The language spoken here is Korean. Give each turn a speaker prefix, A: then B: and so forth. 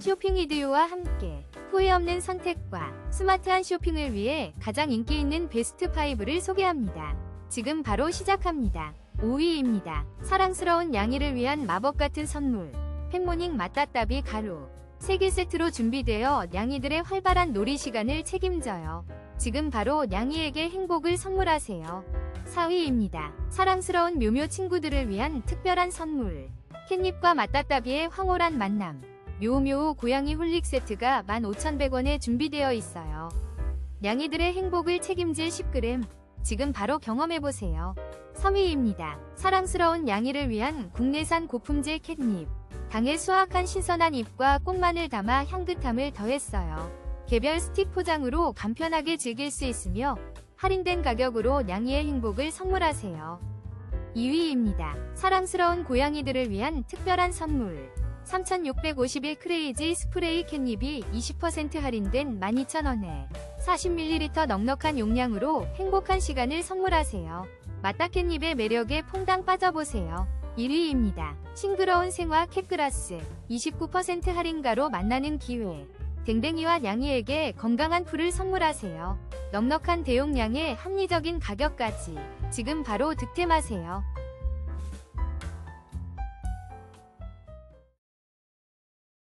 A: 쇼핑 이디오와 함께 후회 없는 선택과 스마트한 쇼핑을 위해 가장 인기 있는 베스트 5를 소개합니다. 지금 바로 시작합니다. 5위입니다. 사랑스러운 양이를 위한 마법 같은 선물. 팬모닝 맛따따비 가루. 3개 세트로 준비되어 양이들의 활발한 놀이 시간을 책임져요. 지금 바로 양이에게 행복을 선물하세요. 4위입니다. 사랑스러운 묘묘 친구들을 위한 특별한 선물. 캣닙과 맛따따비의 황홀한 만남. 묘묘 고양이 홀릭 세트가 15,100원에 준비되어 있어요. 양이들의 행복을 책임질 10g. 지금 바로 경험해보세요. 3위입니다. 사랑스러운 양이를 위한 국내산 고품질 캣닙. 당의 수확한 신선한 잎과 꽃만을 담아 향긋함을 더했어요. 개별 스틱 포장으로 간편하게 즐길 수 있으며 할인된 가격으로 양이의 행복을 선물하세요. 2위입니다. 사랑스러운 고양이들을 위한 특별한 선물. 3,651 크레이지 스프레이 캣닙이 20% 할인된 12,000원에 40ml 넉넉한 용량으로 행복한 시간을 선물하세요. 마따 캣닙의 매력에 퐁당 빠져보세요. 1위입니다. 싱그러운 생화 캣그라스 29% 할인가로 만나는 기회. 댕댕이와 양이에게 건강한 풀을 선물하세요. 넉넉한 대용량에 합리적인 가격까지 지금 바로 득템하세요.